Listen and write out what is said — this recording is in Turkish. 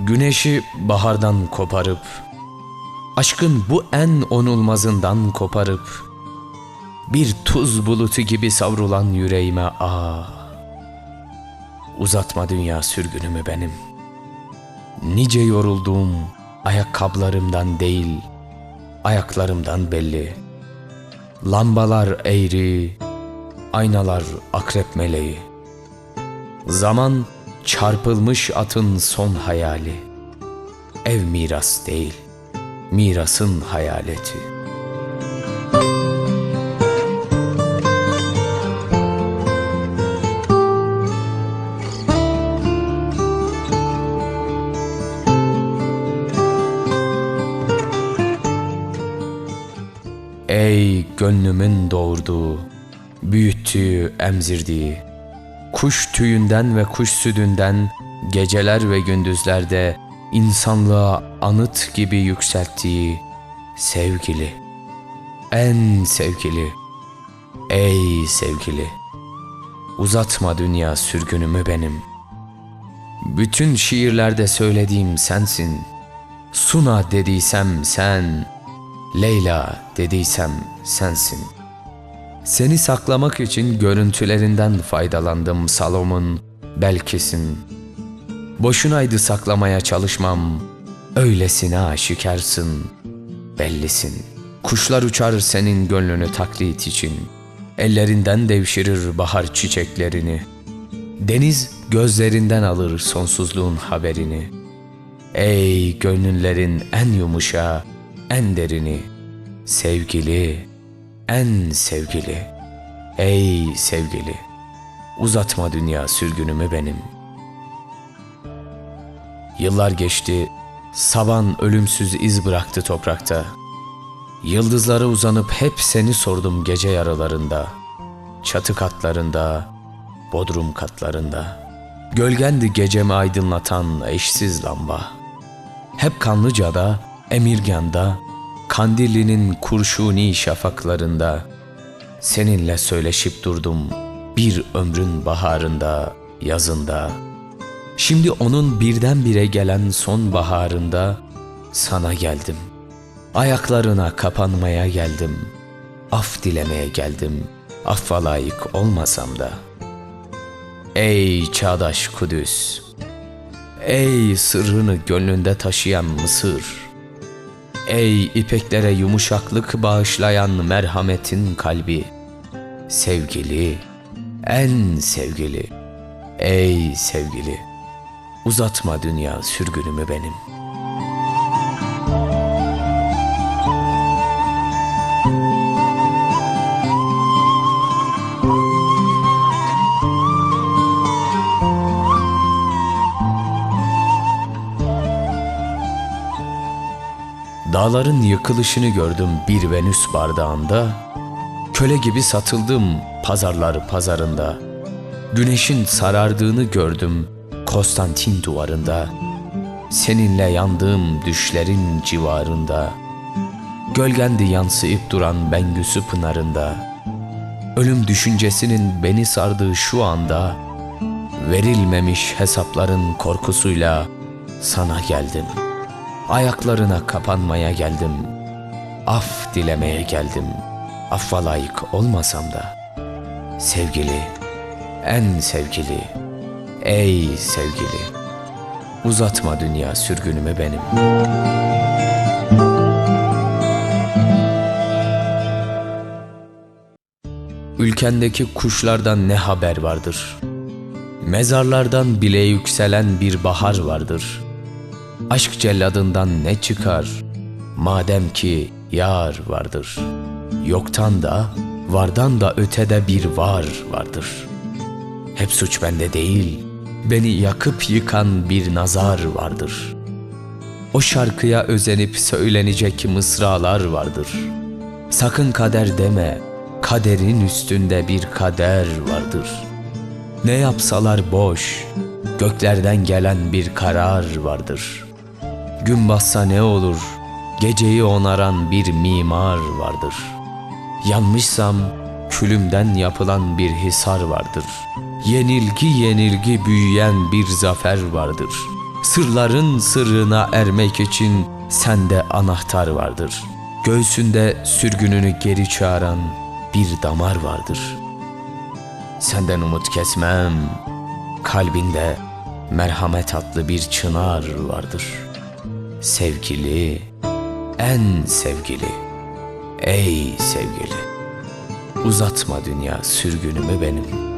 Güneşi bahardan koparıp, aşkın bu en onulmazından koparıp, bir tuz bulutu gibi savrulan yüreğime ah. Uzatma dünya sürgünümü benim. Nice yorulduğum ayakkabılarımdan değil, ayaklarımdan belli. Lambalar eğri, aynalar akrep meleği. Zaman çarpılmış atın son hayali. Ev miras değil, mirasın hayaleti. Ey gönlümün doğurduğu, büyüttüğü, emzirdiği, kuş tüyünden ve kuş sütünden geceler ve gündüzlerde insanlığa anıt gibi yükselttiği sevgili, en sevgili, ey sevgili, uzatma dünya sürgünümü benim. Bütün şiirlerde söylediğim sensin, Suna dediysem sen, Leyla dediysem sensin. Seni saklamak için görüntülerinden faydalandım Salom'un, Belkis'in. Boşunaydı saklamaya çalışmam, öylesine aşikarsın, bellisin. Kuşlar uçar senin gönlünü taklit için, ellerinden devşirir bahar çiçeklerini. Deniz gözlerinden alır sonsuzluğun haberini. Ey gönüllerin en yumuşağı, en derini, sevgili, en sevgili, ey sevgili, uzatma dünya sürgünümü benim. Yıllar geçti, saban ölümsüz iz bıraktı toprakta. Yıldızlara uzanıp hep seni sordum gece yarılarında, çatı katlarında, bodrum katlarında. Gölgendi gecemi aydınlatan eşsiz lamba. Hep Kanlıca'da, Emirgan'da, Kandilli'nin kurşuni şafaklarında seninle söyleşip durdum bir ömrün baharında, yazında. Şimdi onun birdenbire gelen son baharında sana geldim. Ayaklarına kapanmaya geldim. Af dilemeye geldim. Affa layık olmasam da. Ey çağdaş Kudüs! Ey sırrını gönlünde taşıyan Mısır! Ey ipeklere yumuşaklık bağışlayan merhametin kalbi! Sevgili, en sevgili, ey sevgili! Uzatma dünya sürgünümü benim. Dağların yıkılışını gördüm bir Venüs bardağında. Köle gibi satıldım pazarlar pazarında. Güneşin sarardığını gördüm Konstantin duvarında. Seninle yandığım düşlerin civarında. Gölgendi yansıyıp duran Bengüsü pınarında. Ölüm düşüncesinin beni sardığı şu anda verilmemiş hesapların korkusuyla sana geldim.'' Ayaklarına kapanmaya geldim. Af dilemeye geldim. Affa layık olmasam da. Sevgili, en sevgili, ey sevgili. Uzatma dünya sürgünümü benim. Ülkendeki kuşlardan ne haber vardır? Mezarlardan bile yükselen bir bahar vardır.'' Aşk celladından ne çıkar? Madem ki yar vardır. Yoktan da, vardan da ötede bir var vardır. Hep suç bende değil, beni yakıp yıkan bir nazar vardır. O şarkıya özenip söylenecek mısralar vardır. Sakın kader deme, kaderin üstünde bir kader vardır. Ne yapsalar boş, göklerden gelen bir karar vardır. Gün bassa ne olur, geceyi onaran bir mimar vardır. Yanmışsam külümden yapılan bir hisar vardır. Yenilgi yenilgi büyüyen bir zafer vardır. Sırların sırrına ermek için sende anahtar vardır. Göğsünde sürgününü geri çağıran bir damar vardır. Senden umut kesmem. Kalbinde merhamet adlı bir çınar vardır. Sevgili, en sevgili, ey sevgili. Uzatma dünya sürgünümü benim.